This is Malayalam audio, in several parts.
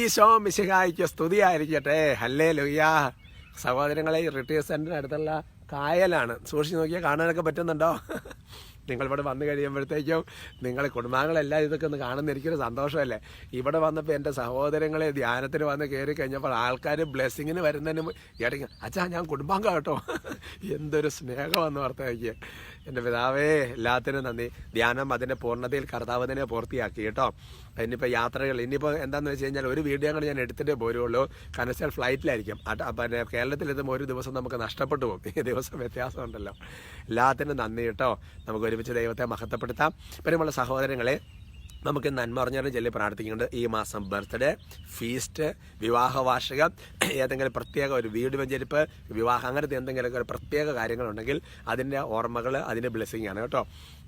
ഈശോ മിശിഹായിക്ക് സ്തുതിയായിരിക്കട്ടെ. ഹല്ലേ ലുയ്യ സഹോദരങ്ങളെ റിട്ടയർ സെന്ററിന് അടുത്തുള്ള കായലാണ്. സൂക്ഷിച്ച് നോക്കിയാൽ കാണാനൊക്കെ പറ്റുന്നുണ്ടോ? നിങ്ങളിവിടെ വന്നു കഴിയുമ്പോഴത്തേക്കും നിങ്ങളെ കുടുംബാംഗങ്ങളെല്ലാം ഇതൊക്കെ ഒന്ന് കാണുന്ന എനിക്കൊരു സന്തോഷമല്ലേ? ഇവിടെ വന്നപ്പോൾ എന്റെ സഹോദരങ്ങളെ ധ്യാനത്തിന് വന്ന് കയറി കഴിഞ്ഞപ്പോൾ ആൾക്കാർ ബ്ലെസ്സിങ്ങിന് വരുന്നതിന് ഇടയ്ക്ക് അച്ഛാ ഞാൻ കുടുംബാംഗം കേട്ടോ എന്തൊരു സ്നേഹമെന്ന് ഓർത്തേക്ക് എന്റെ പിതാവേ എല്ലാത്തിനും നന്ദി. ധ്യാനം അതിന്റെ പൂർണതയിൽ കർത്താവതിനെ പൂർത്തിയാക്കി കേട്ടോ. ഇനിയിപ്പോൾ യാത്രകൾ ഇനിയിപ്പോൾ എന്താണെന്ന് വെച്ച് കഴിഞ്ഞാൽ ഒരു വീഡിയോ കൂടെ ഞാൻ എടുത്തിട്ടേ പോരുള്ളൂ. വെച്ചാൽ ഫ്ലൈറ്റിലായിരിക്കും. പിന്നെ കേരളത്തിലെത്തുമ്പോൾ ഒരു ദിവസം നമുക്ക് നഷ്ടപ്പെട്ടു പോകും. ഈ ദിവസം വ്യത്യാസമുണ്ടല്ലോ. എല്ലാത്തിനും നന്ദി കേട്ടോ. നമുക്ക് ഒരുമിച്ച് ദൈവത്തെ മഹത്വപ്പെടുത്താം. പ്രിയമുള്ള സഹോദരങ്ങളെ നമുക്ക് നന്മ അറിഞ്ഞാലും ചൊല്ലി പ്രാർത്ഥിക്കുന്നുണ്ട്. ഈ മാസം ബർത്ത്ഡേ ഫീസ്റ്റ് വിവാഹ വാർഷികം ഏതെങ്കിലും പ്രത്യേക ഒരു വീട് വെഞ്ചരിപ്പ് വിവാഹം അങ്ങനത്തെ എന്തെങ്കിലുമൊക്കെ ഒരു പ്രത്യേക കാര്യങ്ങളുണ്ടെങ്കിൽ അതിന്റെ ഓർമ്മകൾ അതിന്റെ ബ്ലെസ്സിങ് ആണ് കേട്ടോ.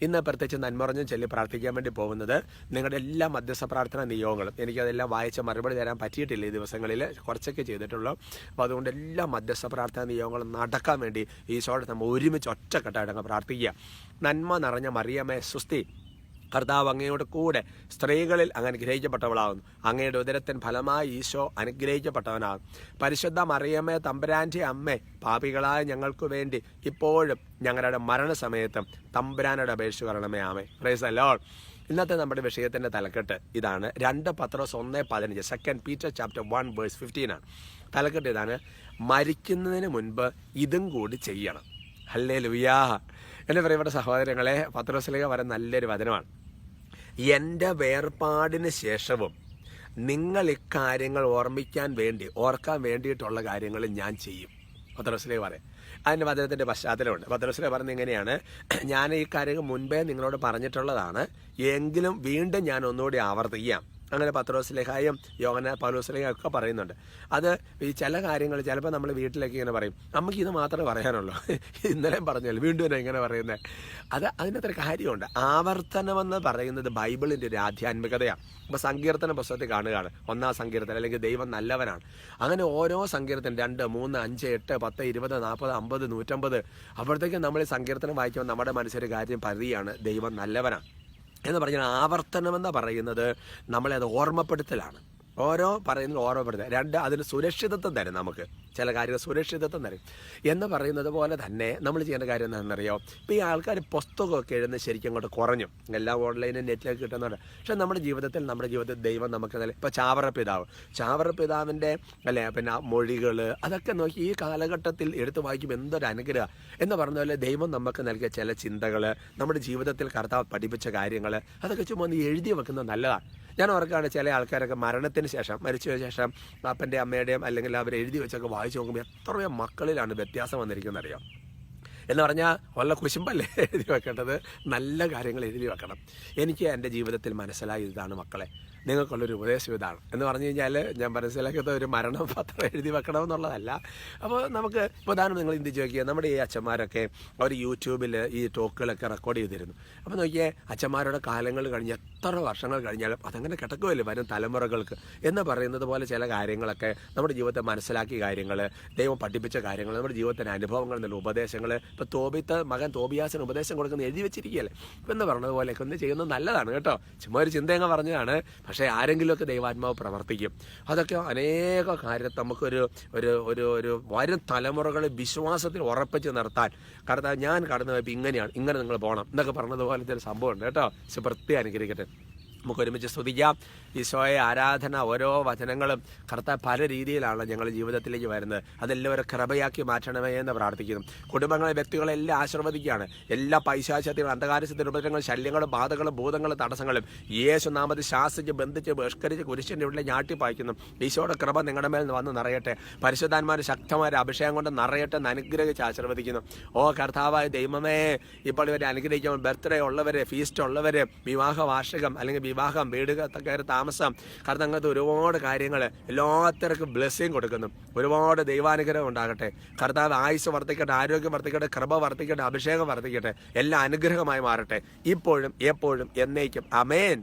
ഇന്ന് പ്രത്യേകിച്ച് നന്മറിഞ്ഞും ചൊല്ലി പ്രാർത്ഥിക്കാൻ വേണ്ടി പോകുന്നത് നിങ്ങളുടെ എല്ലാ മധ്യസ്ഥ പ്രാർത്ഥന നിയോഗങ്ങളും. എനിക്കതെല്ലാം വായിച്ച മറുപടി തരാൻ പറ്റിയിട്ടില്ല ഈ ദിവസങ്ങളിൽ. കുറച്ചൊക്കെ ചെയ്തിട്ടുള്ളൂ. അപ്പോൾ അതുകൊണ്ട് എല്ലാ മധ്യസ്ഥ പ്രാർത്ഥന നിയോഗങ്ങളും നടക്കാൻ വേണ്ടി ഈശോടെ നമ്മൾ ഒരുമിച്ച് ഒറ്റക്കെട്ടായിട്ട് പ്രാർത്ഥിക്കുക. നന്മ നിറഞ്ഞ മറിയമേ സുസ്തി കർത്താവ് അങ്ങയുടെ കൂടെ സ്ത്രീകളിൽ അങ്ങ് അനുഗ്രഹിക്കപ്പെട്ടവളാകുന്നു അങ്ങയുടെ ഉദരത്തിൻ ഫലമായി ഈശോ അനുഗ്രഹിക്കപ്പെട്ടവനാകും പരിശുദ്ധ മറിയമ്മേ തമ്പുരാന്റെ അമ്മേ പാപികളായ ഞങ്ങൾക്ക് വേണ്ടി ഇപ്പോഴും ഞങ്ങളുടെ മരണസമയത്തും തമ്പുരാനോട് അപേക്ഷ വരണമേ ആമേ പ്രൈസ് അല്ലോ ഇന്നത്തെ നമ്മുടെ വിഷയത്തിന്റെ തലക്കെട്ട് ഇതാണ്. രണ്ട് പത്രോസ് ഒന്ന് പതിനഞ്ച്. Second Peter chapter one verse fifteen ആണ്. തലക്കെട്ട് ഇതാണ്. മരിക്കുന്നതിന് മുൻപ് ഇതും കൂടി ചെയ്യണം. ഹല്ലേ ലുയാ എന്റെ പ്രിയപ്പെട്ട സഹോദരങ്ങളെ പത്രോസിലേക്ക് വരെ നല്ലൊരു വചനമാണ്. എന്റെ വേർപാടിന് ശേഷവും നിങ്ങൾ ഇക്കാര്യങ്ങൾ ഓർമ്മിക്കാൻ വേണ്ടി ഓർക്കാൻ വേണ്ടിയിട്ടുള്ള കാര്യങ്ങൾ ഞാൻ ചെയ്യും. പത്രോസിലേക്ക് പറയാം. അതിന്റെ വചനത്തിന്റെ പശ്ചാത്തലമുണ്ട്. പത്രോസിലെ പറഞ്ഞ ഇങ്ങനെയാണ്. ഞാൻ ഈ കാര്യങ്ങൾ മുൻപേ നിങ്ങളോട് പറഞ്ഞിട്ടുള്ളതാണ്. എങ്കിലും വീണ്ടും ഞാൻ ഒന്നുകൂടി ആവർത്തിക്കാം. അങ്ങനെ പത്രോസ്ലേഹായും യോഗന പൗലോസ്ലേഹയും ഒക്കെ പറയുന്നുണ്ട്. അത് ഈ ചില കാര്യങ്ങൾ ചിലപ്പോൾ നമ്മൾ വീട്ടിലേക്ക് ഇങ്ങനെ പറയും. നമുക്ക് ഇത് മാത്രമേ പറയാനുള്ളൂ. ഇന്നലെയും പറഞ്ഞല്ലോ. വീണ്ടും എന്നെ ഇങ്ങനെ പറയുന്നത് അത് അതിനത്ര കാര്യമുണ്ട്. ആവർത്തനമെന്ന് പറയുന്നത് ബൈബിളിന്റെ ഒരു ആധ്യാത്മികതയാണ്. അപ്പോൾ സങ്കീർത്തന പുസ്തകത്തിൽ കാണുകയാണ്. ഒന്നാം സങ്കീർത്തനം അല്ലെങ്കിൽ ദൈവം നല്ലവനാണ്. അങ്ങനെ ഓരോ സങ്കീർത്തനം രണ്ട് മൂന്ന് അഞ്ച് എട്ട് പത്ത് ഇരുപത് നാൽപ്പത് അമ്പത് നൂറ്റമ്പത് അപ്പോഴത്തേക്കും നമ്മൾ സങ്കീർത്തനം വായിക്കുമ്പോൾ നമ്മുടെ മനസ്സിലൊരു കാര്യം പരിധിയാണ് ദൈവം നല്ലവനാണ്. എന്ന് പറഞ്ഞാൽ ആവർത്തനമെന്ന് പറയുന്നത്? നമ്മളെ അത് ഓർമ്മപ്പെടുത്തലാണ്. ഓരോ പറയുന്നത് ഓർമ്മപ്പെടുത്തുക. രണ്ട് അതിന് സുരക്ഷിതത്വം തരും നമുക്ക്. ചില കാര്യങ്ങൾ സുരക്ഷിതത്വം തരും. എന്ന് പറയുന്നത് പോലെ തന്നെ നമ്മൾ ചെയ്യേണ്ട കാര്യം എന്താണെന്നറിയോ? ഇപ്പോൾ ഈ ആൾക്കാർ പുസ്തകമൊക്കെ എഴുതുന്നത് ശരിക്കും അങ്ങോട്ട് കുറഞ്ഞു. എല്ലാം ഓൺലൈനും നെറ്റിലൊക്കെ കിട്ടുന്നുണ്ട് പക്ഷെ നമ്മുടെ ജീവിതത്തിൽ നമ്മുടെ ജീവിതത്തിൽ ദൈവം നമുക്ക് നല്ല ഇപ്പോൾ ചാവറ പിതാവ്. പിതാവിന്റെ അല്ലേ പിന്നെ മൊഴികൾ അതൊക്കെ നോക്കി ഈ കാലഘട്ടത്തിൽ എടുത്തു വായിക്കും എന്തൊരു അനുഗ്രഹം. എന്ന് പറഞ്ഞ പോലെ ദൈവം നമുക്ക് നൽകിയ ചില ചിന്തകൾ നമ്മുടെ ജീവിതത്തിൽ കർത്താവ് പഠിപ്പിച്ച കാര്യങ്ങൾ അതൊക്കെ ചുമ്മാ എഴുതി വെക്കുന്നത് നല്ലതാണ്. ഞാൻ ഓർക്കുകയാണ് ചില ആൾക്കാരൊക്കെ മരണത്തിന് ശേഷം മരിച്ചതിന് ശേഷം അപ്പന്റെ അമ്മയുടെയും അല്ലെങ്കിൽ അവർ എഴുതി വെച്ചൊക്കെ വായിച്ചു നോക്കുമ്പോൾ എത്രയോ മക്കളിലാണ് വ്യത്യാസം വന്നിരിക്കുന്നത് അറിയാം. എന്ന് പറഞ്ഞാൽ വല്ല കുശുമ്പല്ലേ എഴുതി വെക്കേണ്ടത്? നല്ല കാര്യങ്ങൾ എഴുതി വെക്കണം. എനിക്ക് എന്റെ ജീവിതത്തിൽ മനസ്സിലായ ഇതാണ് മക്കളെ. നിങ്ങൾക്കുള്ളൊരു ഉപദേശം ഇതാണ്. എന്ന് പറഞ്ഞു കഴിഞ്ഞാൽ ഞാൻ മനസ്സിലാക്കിയത് ഒരു മരണം പത്രം എഴുതി വെക്കണം എന്നുള്ളതല്ല അപ്പോൾ നമുക്ക് ഇപ്പോൾ ഉദാഹരണം നിങ്ങൾ ചിന്തിച്ച് നോക്കിയാൽ നമ്മുടെ ഈ അച്ഛന്മാരൊക്കെ അവർ യൂട്യൂബിൽ ഈ ടോക്കുകളൊക്കെ റെക്കോർഡ് ചെയ്തിരുന്നു. അപ്പോൾ നോക്കിയേ അച്ഛന്മാരുടെ കാലങ്ങൾ കഴിഞ്ഞ് എത്ര വർഷങ്ങൾ കഴിഞ്ഞാലും അതങ്ങനെ കിടക്കുമല്ലേ വരും തലമുറകൾക്ക്. എന്ന് പറയുന്നത് പോലെ ചില കാര്യങ്ങളൊക്കെ നമ്മുടെ ജീവിതത്തെ മനസ്സിലാക്കിയ കാര്യങ്ങൾ ദൈവം പഠിപ്പിച്ച കാര്യങ്ങൾ നമ്മുടെ ജീവിതത്തിന്റെ അനുഭവങ്ങൾ നല്ല ഉപദേശങ്ങൾ ഇപ്പോൾ തോബിത്ത് മകൻ തോബിയാസിന് ഉപദേശം കൊടുക്കുന്ന എഴുതി വെച്ചിരിക്കുകയല്ലേ? എന്ന് പറഞ്ഞതുപോലെയൊക്കെ ഒന്ന് ചെയ്യുന്നത് നല്ലതാണ് കേട്ടോ. ചുമ്മാ ഒരു ചിന്തയങ്ങ് പറഞ്ഞതാണ്. പക്ഷേ ആരെങ്കിലുമൊക്കെ ദൈവാത്മാവ് പ്രവർത്തിക്കും. അതൊക്കെ അനേക കാര്യം നമുക്കൊരു ഒരു ഒരു ഒരു വരും തലമുറകളെ വിശ്വാസത്തിൽ ഉറപ്പിച്ച് നിർത്താൻ. കാരണം ഞാൻ കടന്നു പോയപ്പോൾ ഇങ്ങനെയാണ് ഇങ്ങനെ നിങ്ങൾ പോകണം എന്നൊക്കെ പറഞ്ഞതുപോലത്തെ ഒരു സംഭവമുണ്ട് കേട്ടോ. പക്ഷെ പ്രത്യേകം അനുഗ്രഹിക്കട്ടെ നമുക്ക് ഒരുമിച്ച് സ്തുതിക്കാം. ഈശോയെ ആരാധന ഓരോ വചനങ്ങളും കർത്ത പല രീതിയിലാണ് ഞങ്ങൾ ജീവിതത്തിലേക്ക് വരുന്നത്. അതെല്ലാം ഒരു കൃപയാക്കി മാറ്റണമേ എന്ന് പ്രാർത്ഥിക്കുന്നു. കുടുംബങ്ങളെ വ്യക്തികളെ എല്ലാം ആശീർവദിക്കുകയാണ്. എല്ലാ പൈശാചത്യങ്ങളും അന്ധകാരത്തിന്റെ ഉപദ്രവങ്ങളും ശല്യങ്ങളും ബാധകളും ഭൂതങ്ങളും തടസ്സങ്ങളും യേശു നാമത് ശാസിച്ച് ബന്ധിച്ച് ബഹിഷ്കരിച്ച് കുരിശിന്റെ ഉള്ളിൽ ഞാട്ടിപ്പായിക്കുന്നു ഈശോയുടെ കൃപ നിങ്ങളുടെ മേൽ വന്ന് നിറയട്ടെ. പരിശുദ്ധാന്മാർ ശക്തമായ അഭിഷേകം കൊണ്ട് നിറയട്ടെ എന്ന് അനുഗ്രഹിച്ച് ആശീർവദിക്കുന്നു. ഓ കർത്താവായ ദൈവമേ ഇപ്പോൾ ഇവരെ അനുഗ്രഹിക്കുമ്പോൾ ബർത്ത്ഡേ ഉള്ളവരെ ഫീസ്റ്റ് ഉള്ളവരെ വിവാഹ വാർഷികം അല്ലെങ്കിൽ വിവാഹം വീട് കയറി താമസം കാരണം അങ്ങനത്തെ ഒരുപാട് കാര്യങ്ങൾ എല്ലാത്തർക്കും ബ്ലെസ്സിങ് കൊടുക്കുന്നു. ഒരുപാട് ദൈവാനുഗ്രഹം ഉണ്ടാകട്ടെ. കർത്താവ് ആയുസ് വർദ്ധിക്കട്ടെ ആരോഗ്യം വർദ്ധിക്കട്ടെ കൃപ വർദ്ധിക്കട്ടെ അഭിഷേകം വർദ്ധിക്കട്ടെ എല്ലാം അനുഗ്രഹമായി മാറട്ടെ. ഇപ്പോഴും എപ്പോഴും എന്നേക്കും. അമേൻ